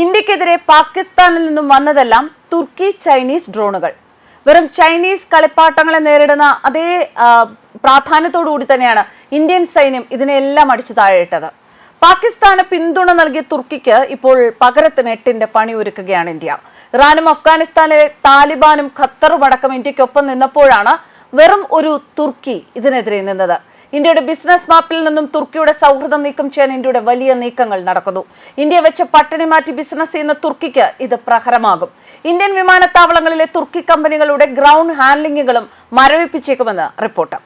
ഇന്ത്യക്കെതിരെ പാകിസ്ഥാനിൽ നിന്നും വന്നതെല്ലാം തുർക്കി ചൈനീസ് ഡ്രോണുകൾ. വെറും ചൈനീസ് കളിപ്പാട്ടങ്ങളെ നേരിടുന്ന അതേ പ്രാധാന്യത്തോടുകൂടി തന്നെയാണ് ഇന്ത്യൻ സൈന്യം ഇതിനെല്ലാം അടിച്ചു താഴെയിട്ടത്. പാകിസ്ഥാന് പിന്തുണ നൽകിയ തുർക്കിക്ക് ഇപ്പോൾ പകരത്തിന് എട്ടിന്റെ പണി ഒരുക്കുകയാണ് ഇന്ത്യ. ഇറാനും അഫ്ഗാനിസ്ഥാനിലെ താലിബാനും ഖത്തറും അടക്കം ഇന്ത്യക്കൊപ്പം നിന്നപ്പോഴാണ് വെറും ഒരു തുർക്കി ഇതിനെതിരെ നിന്നത്. ഇന്ത്യയുടെ ബിസിനസ് മാപ്പിൽ നിന്നും തുർക്കിയുടെ സൗഹൃദം നീക്കം ചെയ്യാൻ ഇന്ത്യയുടെ വലിയ നീക്കങ്ങൾ നടക്കുന്നു. ഇന്ത്യ വെച്ച് പട്ടിണി മാറ്റി ബിസിനസ് ചെയ്യുന്ന തുർക്കിക്ക് ഇത് പ്രഹരമാകും. ഇന്ത്യൻ വിമാനത്താവളങ്ങളിലെ തുർക്കി കമ്പനികളുടെ ഗ്രൗണ്ട് ഹാൻഡ്ലിംഗുകളും മരവിപ്പിച്ചേക്കുമെന്ന് റിപ്പോർട്ട്.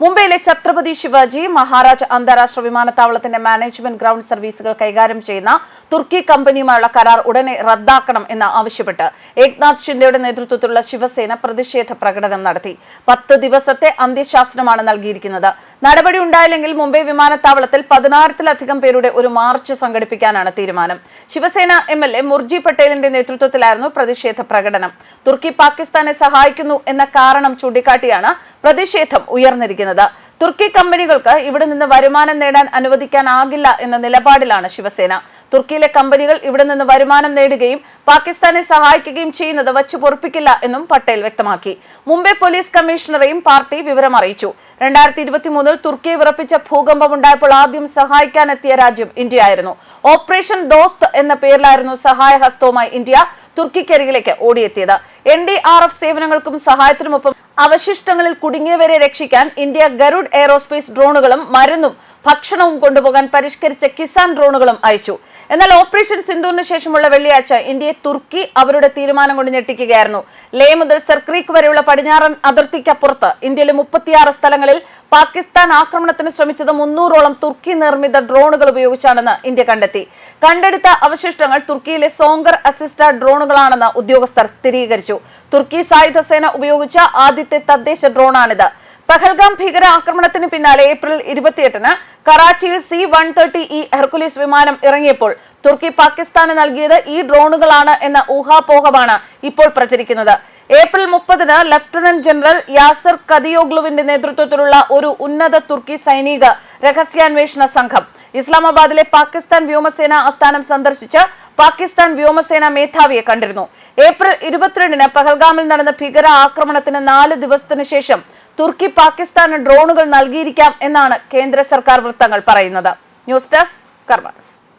മുംബൈയിലെ ഛത്രപതി ശിവാജി മഹാരാജ് അന്താരാഷ്ട്ര വിമാനത്താവളത്തിന്റെ മാനേജ്മെന്റ് ഗ്രൗണ്ട് സർവീസുകൾ കൈകാര്യം ചെയ്യുന്ന തുർക്കി കമ്പനിയുമായുള്ള കരാർ ഉടനെ റദ്ദാക്കണം എന്ന് ആവശ്യപ്പെട്ട് ഏക്നാഥ് ഷിൻഡെയുടെ നേതൃത്വത്തിലുള്ള ശിവസേന പ്രതിഷേധ പ്രകടനം നടത്തി. പത്ത് ദിവസത്തെ അന്ത്യശാസനമാണ് നൽകിയിരിക്കുന്നത്. നടപടി ഉണ്ടായില്ലെങ്കിൽ മുംബൈ വിമാനത്താവളത്തിൽ പതിനായിരത്തിലധികം പേരുടെ ഒരു മാർച്ച് സംഘടിപ്പിക്കാനാണ് തീരുമാനം. Shivsena M L A Murji പട്ടേലിന്റെ നേതൃത്വത്തിലായിരുന്നു പ്രതിഷേധ പ്രകടനം. തുർക്കി പാകിസ്ഥാനെ സഹായിക്കുന്നു എന്ന കാരണം ചൂണ്ടിക്കാട്ടിയാണ് പ്രതിഷേധം ഉയർന്നിരിക്കുന്നത്. തുർക്കി കമ്പനികൾക്ക് ഇവിടെ നിന്ന് വരുമാനം നേടാൻ അനുവദിക്കാനാകില്ല എന്ന നിലപാടിലാണ് ശിവസേന. തുർക്കിയിലെ കമ്പനികൾ ഇവിടെ നിന്ന് വരുമാനം നേടുകയും പാകിസ്ഥാനെ സഹായിക്കുകയും ചെയ്യുന്നത് വച്ചു പൊറുപ്പിക്കില്ല എന്നും പട്ടേൽ വ്യക്തമാക്കി. മുംബൈ പോലീസ് കമ്മീഷണറെയും പാർട്ടി വിവരം അറിയിച്ചു. രണ്ടായിരത്തി ഇരുപത്തി മൂന്നിൽ തുർക്കിയെ വിറപ്പിച്ച ഭൂകമ്പമുണ്ടായപ്പോൾ ആദ്യം സഹായിക്കാനെത്തിയ രാജ്യം ഇന്ത്യയായിരുന്നു. ഓപ്പറേഷൻ ദോസ്ത് എന്ന പേരിലായിരുന്നു സഹായ ഹസ്തവുമായി ഇന്ത്യ തുർക്കിക്കരികിലേക്ക് ഓടിയെത്തിയത്. എൻ ഡി ആർ എഫ് സേവനങ്ങൾക്കും സഹായത്തിനുമൊപ്പം അവശിഷ്ടങ്ങളിൽ കുടുങ്ങിയവരെ രക്ഷിക്കാൻ ഇന്ത്യ ഗരുഡ് എയറോസ്പേസ് ഡ്രോണുകളും മരുന്നും ഭക്ഷണവും കൊണ്ടുപോകാൻ പരിഷ്കരിച്ച കിസാൻ ഡ്രോണുകളും അയച്ചു. എന്നാൽ ഓപ്പറേഷൻ സിന്ധുവിന് ശേഷമുള്ള വെള്ളിയാഴ്ച ഇന്ത്യയെ തുർക്കി അവരുടെ തീരുമാനം കൊണ്ട് ഞെട്ടിക്കുകയായിരുന്നു. ലേ മുതൽ സർക്രീക്ക് വരെയുള്ള പടിഞ്ഞാറൻ അതിർത്തിക്കപ്പുറത്ത് ഇന്ത്യയിലെ മുപ്പത്തിയാറ് സ്ഥലങ്ങളിൽ പാകിസ്ഥാൻ ആക്രമണത്തിന് ശ്രമിച്ചത് മുന്നൂറോളം തുർക്കി നിർമ്മിത ഡ്രോണുകൾ ഉപയോഗിച്ചാണെന്ന് ഇന്ത്യ കണ്ടെത്തി. കണ്ടെടുത്ത അവശിഷ്ടങ്ങൾ തുർക്കിയിലെ സോങ്കർ അസിസ്റ്റ ഡ്രോണുകളാണെന്ന് ഉദ്യോഗസ്ഥർ സ്ഥിരീകരിച്ചു. തുർക്കി സായുധ സേന ഉപയോഗിച്ച ആദ്യത്തെ തദ്ദേശ ഡ്രോണാണിത്. പഹൽഗാം ഭീകര ആക്രമണത്തിന് പിന്നാലെ ഏപ്രിൽ ഇരുപത്തിയെട്ടിന് കറാച്ചിയിൽ C one thirty E Hercules വിമാനം ഇറങ്ങിയപ്പോൾ തുർക്കി പാകിസ്ഥാന് നൽകിയത് ഈ ഡ്രോണുകളാണ് എന്ന ഊഹാപോഹമാണ് ഇപ്പോൾ പ്രചരിക്കുന്നത്. ഏപ്രിൽ മുപ്പതിന് ലഫ്റ്റനന്റ് ജനറൽ യാസർ കദിയോഗ്ലുവിന്റെ നേതൃത്വത്തിലുള്ള ഒരു ഉന്നത തുർക്കി സൈനിക രഹസ്യാന്വേഷണ സംഘം ഇസ്ലാമാബാദിലെ പാകിസ്ഥാൻ വ്യോമസേന ആസ്ഥാനം സന്ദർശിച്ച് പാകിസ്ഥാൻ വ്യോമസേന മേധാവിയെ കണ്ടിരുന്നു. ഏപ്രിൽ ഇരുപത്തിരണ്ടിന് പഹൽഗാമിൽ നടന്ന ഭീകര ആക്രമണത്തിന് നാല് ദിവസത്തിനു ശേഷം തുർക്കി പാകിസ്ഥാന് ഡ്രോണുകൾ നൽകിയിരിക്കാം എന്നാണ് കേന്ദ്ര സർക്കാർ വൃത്തങ്ങൾ പറയുന്നത്. News desk karmas